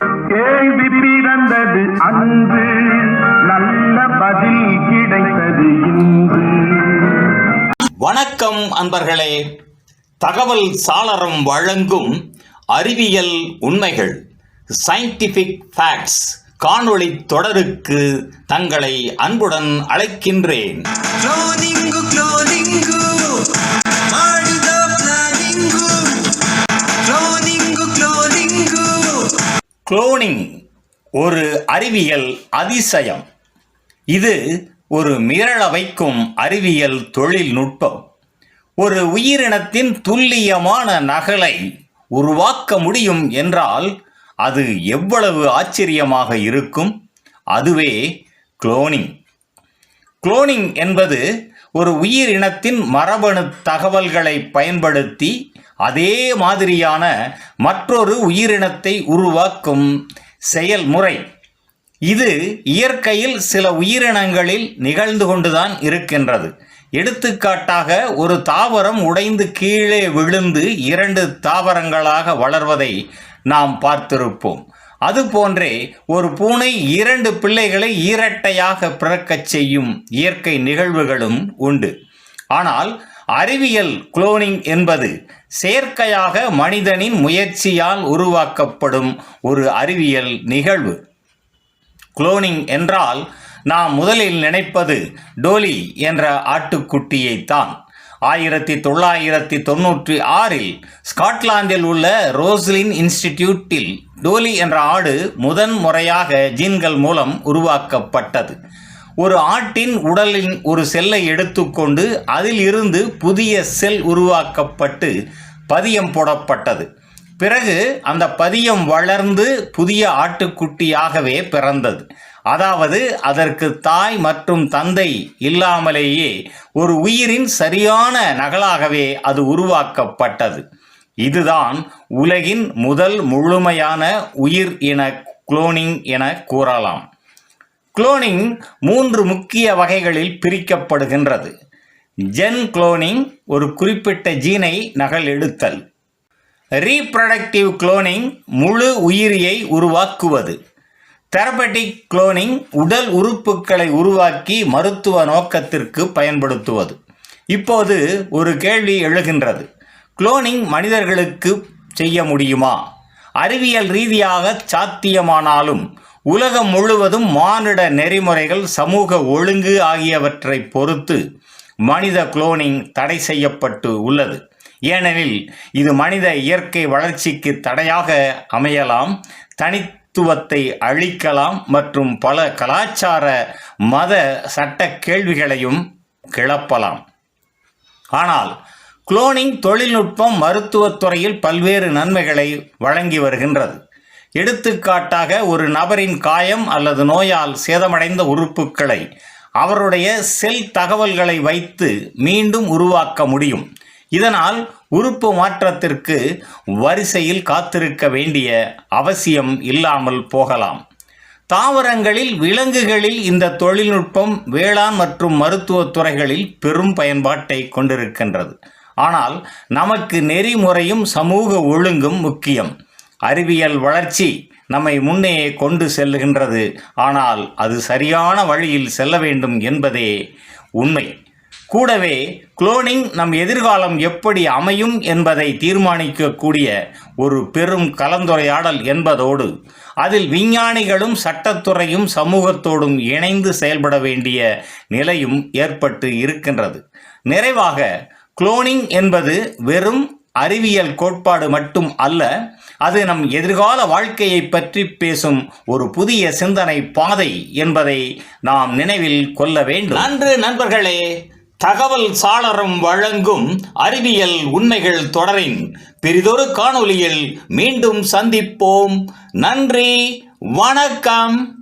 கேள்வி பிறந்தது அன்று நல்ல பதில் கிடைத்தது இன்று. வணக்கம் அன்பர்களே. தகவல் சாளரம் வழங்கும் அறிவியல் உண்மைகள் சயின்டிஃபிக் ஃபேக்ட்ஸ் காணொளி தொடருக்கு தங்களை அன்புடன் அழைக்கின்றேன். குளோனிங் ஒரு அறிவியல் அதிசயம். இது ஒரு மிரள வைக்கும் அறிவியல் தொழில்நுட்பம். ஒரு உயிரினத்தின் துல்லியமான நகலை உருவாக்க முடியும் என்றால் அது எவ்வளவு ஆச்சரியமாக இருக்கும்? அதுவே குளோனிங் குளோனிங் என்பது ஒரு உயிரினத்தின் மரபணு தகவல்களை பயன்படுத்தி அதே மாதிரியான மற்றொரு உயிரினத்தை உருவாக்கும் செயல்முறை. இது இயற்கையில் சில உயிரினங்களில் நிகழ்ந்து கொண்டுதான் இருக்கின்றது. எடுத்துக்காட்டாக ஒரு தாவரம் உடைந்து கீழே விழுந்து இரண்டு தாவரங்களாக வளர்வதை நாம் பார்த்திருப்போம். அதுபோன்றே ஒரு பூனை இரண்டு பிள்ளைகளை ஈரட்டையாக பிறக்கச் செய்யும் இயற்கை நிகழ்வுகளும் உண்டு. ஆனால் அறிவியல் குளோனிங் என்பது செயற்கையாக மனிதனின் முயற்சியால் உருவாக்கப்படும் ஒரு அறிவியல் நிகழ்வு. குளோனிங் என்றால் நாம் முதலில் நினைப்பது டோலி என்ற ஆட்டுக்குட்டியைத்தான். ஆயிரத்தி தொள்ளாயிரத்தி தொண்ணூற்றி ஆறில் ஸ்காட்லாந்தில் உள்ள ரோஸ்லின் இன்ஸ்டிடியூட்டில் டோலி என்ற ஆடு முதன் முறையாக ஜீன்கள் மூலம் உருவாக்கப்பட்டது. ஒரு ஆட்டின் உடலின் ஒரு செல்லை எடுத்துக்கொண்டு அதில் இருந்து புதிய செல் உருவாக்கப்பட்டு பதியம் போடப்பட்டது. பிறகு அந்த பதியம் வளர்ந்து புதிய ஆட்டுக்குட்டியாகவே பிறந்தது. அதாவது அதற்கு தாய் மற்றும் தந்தை இல்லாமலேயே ஒரு உயிரின் சரியான நகலாகவே அது உருவாக்கப்பட்டது. இதுதான் உலகின் முதல் முழுமையான உயிர் இன குளோனிங் என கூறலாம். குளோனிங் மூன்று முக்கிய வகைகளில் பிரிக்கப்படுகின்றது. ஜென் குளோனிங் ஒரு குறிப்பிட்ட ஜீனை நகல் எடுத்தல். ரீப்ரடக்டிவ் குளோனிங் முழு உயிரியை உருவாக்குவது. தெரபட்டிக் குளோனிங் உடல் உறுப்புகளை உருவாக்கி மருத்துவ நோக்கத்திற்கு பயன்படுத்துவது. இப்போது ஒரு கேள்வி எழுகின்றது. குளோனிங் மனிதர்களுக்கு செய்ய முடியுமா? அறிவியல் ரீதியாக சாத்தியமானாலும் உலகம் முழுவதும் மானிட நெறிமுறைகள் சமூக ஒழுங்கு ஆகியவற்றை பொறுத்து மனித குளோனிங் தடை செய்யப்பட்டு உள்ளது. ஏனெனில் இது மனித இயற்கை வளர்ச்சிக்கு தடையாக அமையலாம் தனித்துவத்தை அழிக்கலாம் மற்றும் பல கலாச்சார மத சட்ட கேள்விகளையும் கிளப்பலாம். ஆனால் குளோனிங் தொழில்நுட்பம் மருத்துவத் துறையில் பல்வேறு நன்மைகளை வழங்கி வருகின்றது. எடுத்துக்காட்டாக ஒரு நபரின் காயம் அல்லது நோயால் சேதமடைந்த உறுப்புகளை அவருடைய செல் தகவல்களை வைத்து மீண்டும் உருவாக்க முடியும். இதனால் உறுப்பு மாற்றத்திற்கு வரிசையில் காத்திருக்க வேண்டிய அவசியம் இல்லாமல் போகலாம். தாவரங்களில் விலங்குகளில் இந்த தொழில்நுட்பம் வேளாண் மற்றும் மருத்துவ துறைகளில் பெரும் பயன்பாட்டை கொண்டிருக்கின்றது. ஆனால் நமக்கு நெறிமுறையும் சமூக ஒழுங்கும் முக்கியம். அறிவியல் வளர்ச்சி நம்மை முன்னே கொண்டு செல்லுகின்றது. ஆனால் அது சரியான வழியில் செல்ல வேண்டும் என்பதே உண்மை. கூடவே குளோனிங் நம் எதிர்காலம் எப்படி அமையும் என்பதை தீர்மானிக்கக்கூடிய ஒரு பெரும் கலந்துரையாடல் என்பதோடு அதில் விஞ்ஞானிகளும் சட்டத்துறையும் சமூகத்தோடும் இணைந்து செயல்பட வேண்டிய நிலையும் ஏற்பட்டு இருக்கின்றது. நிறைவாக குளோனிங் என்பது வெறும் அறிவியல் கோட்பாடு மட்டும் அல்ல அது நம் எதிர்கால வாழ்க்கையை பற்றி பேசும் ஒரு புதிய சிந்தனை பாதை என்பதை நாம் நினைவில் கொள்ள வேண்டும். நன்று நண்பர்களே தகவல் சாளரம் வழங்கும் அறிவியல் உண்மைகள் தொடரின் பெரிதொரு காணொளியில் மீண்டும் சந்திப்போம். நன்றி வணக்கம்.